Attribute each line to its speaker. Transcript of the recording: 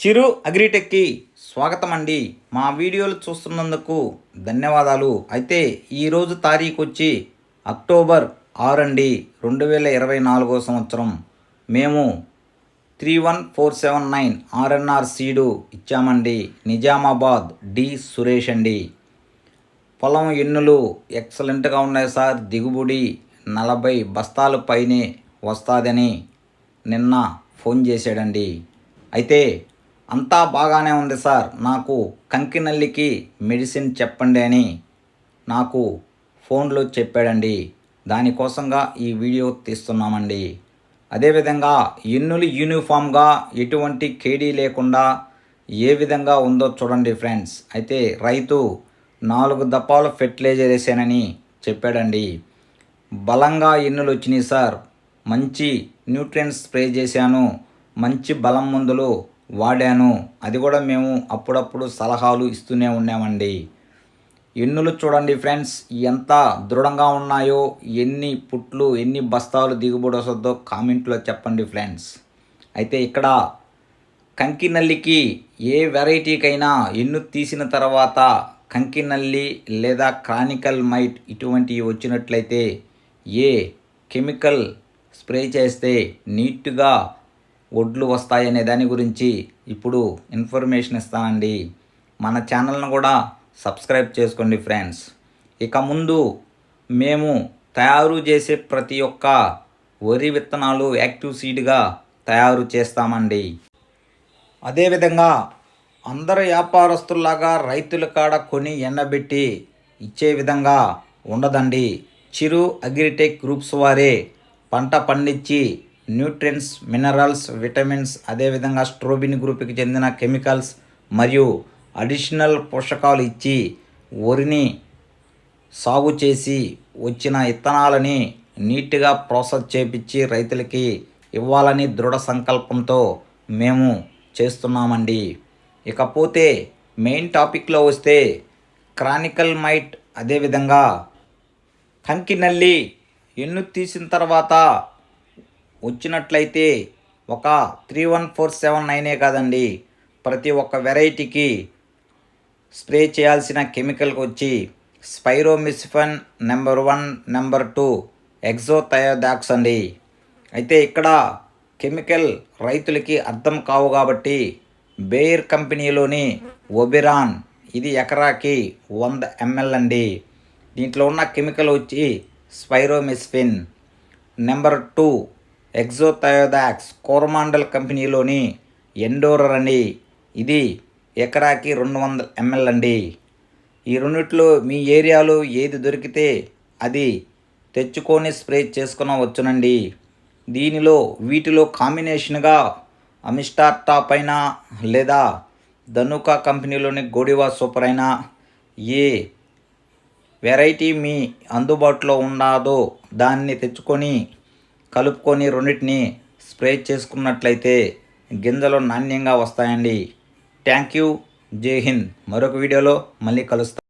Speaker 1: చిరు అగ్రిటెక్కి స్వాగతం అండి మా వీడియోలు చూస్తున్నందుకు ధన్యవాదాలు. అయితే ఈరోజు తారీఖు వచ్చి అక్టోబర్ ఆరు అండి రెండు వేల ఇరవై నాలుగో సంవత్సరం. మేము three one four seven nine RNR seed ఇచ్చామండి. నిజామాబాద్ డి సురేష్ అండి. పొలం ఎన్నులు ఎక్సలెంట్గా ఉన్నాయి సార్. దిగుబడి నలభై బస్తాలు పైనే వస్తాదని నిన్న ఫోన్ చేశాడండి. అయితే అంతా బాగానే ఉంది సార్. నాకు కంకినల్లికి మెడిసిన్ చెప్పండి అని నాకు ఫోన్లో చెప్పాడండి. దానికోసంగా ఈ వీడియో తీస్తున్నామండి. అదేవిధంగా ఎన్నులు యూనిఫామ్గా ఎటువంటి కేడీ లేకుండా ఏ విధంగా ఉందో చూడండి ఫ్రెండ్స్. అయితే రైతు నాలుగు దప్పాలు ఫెర్టిలైజర్ వేసానని చెప్పాడండి. బలంగా ఎన్నులు వచ్చినాయి సార్. మంచి న్యూట్రియన్స్ స్ప్రే చేశాను. మంచి బలం మందులు వాడాను. అది కూడా మేము అప్పుడప్పుడు సలహాలు ఇస్తూనే ఉన్నామండి. ఎన్నులు చూడండి ఫ్రెండ్స్ ఎంత దృఢంగా ఉన్నాయో ఎన్ని పుట్లు ఎన్ని బస్తాలు దిగుబడి వస్తుందో కామెంట్లో చెప్పండి ఫ్రెండ్స్. అయితే ఇక్కడ కంకినల్లికి ఏ వెరైటీకైనా ఎన్ను తీసిన తర్వాత కంకినల్లి లేదా క్రానికల్ మైట్ ఇటువంటివి వచ్చినట్లయితే ఏ కెమికల్ స్ప్రే చేస్తే నీట్గా ఒడ్లు వస్తాయనే దాని గురించి ఇప్పుడు ఇన్ఫర్మేషన్ ఇస్తానండి. మన ఛానల్ను కూడా సబ్స్క్రైబ్ చేసుకోండి ఫ్రెండ్స్. ఇక ముందు మేము తయారు చేసే ప్రతి ఒక్క వరి విత్తనాలు యాక్టివ్ సీడ్గా తయారు చేస్తామండి. అదేవిధంగా అందరు వ్యాపారస్తుల్లాగా రైతుల కాడ కొని ఎండబెట్టి ఇచ్చే విధంగా ఉండదండి. చిరు అగ్రిటెక్ గ్రూప్స్ వారే పంట పండించి న్యూట్రియన్స్ మినరల్స్ విటమిన్స్ అదేవిధంగా స్ట్రోబిన్ గ్రూప్కి చెందిన కెమికల్స్ మరియు అడిషనల్ పోషకాలు ఇచ్చి వరిని సాగు చేసి వచ్చిన ఇత్తనాలని నీట్గా ప్రాసెస్ చేపించి రైతులకి ఇవ్వాలని దృఢ సంకల్పంతో మేము చేస్తున్నామండి. ఇకపోతే మెయిన్ టాపిక్లో వస్తే క్రానికల్ మైట్ అదేవిధంగా కంకినల్లి ఎన్ను తీసిన తర్వాత వచ్చినట్లయితే ఒక త్రీ వన్ ఫోర్ సెవెన్ నైనే కాదండి. ప్రతి ఒక్క వెరైటీకి స్ప్రే చేయాల్సిన కెమికల్కి వచ్చి spiromesifen number one number two ఎగ్జోథయోడాక్స్ అండి. అయితే ఇక్కడ కెమికల్ రైతులకి అర్థం కావు కాబట్టి బేయర్ కంపెనీలోని ఒబిరాన్ ఇది ఎకరాకి వంద ఎంఎల్ అండి. దీంట్లో ఉన్న కెమికల్ వచ్చి స్పైరోమిస్ఫిన్ నెంబర్ టూ ఎగ్జోథయోదాక్స్ కోరమాండల్ కంపెనీలోని ఎండోరర్ అండి. ఇది ఎకరాకి రెండు వందల ఎంఎల్ అండి. ఈ రెండిట్లో మీ ఏరియాలో ఏది దొరికితే అది తెచ్చుకొని స్ప్రే చేసుకునవచ్చునండి. దీనిలో వీటిలో కాంబినేషన్గా అమిస్టార్ టాప్ అయినా లేదా ధనుకా కంపెనీలోని గోడివా సూపర్ అయినా ఏ వెరైటీ మీ అందుబాటులో ఉన్నాదో దాన్ని తెచ్చుకొని కలుపుకొని రెండింటిని స్ప్రే చేసుకున్నట్లయితే గింజలు నాణ్యంగా వస్తాయండి. Thank you. జై హింద్. మరొక వీడియోలో మళ్ళీ కలుస్తాం.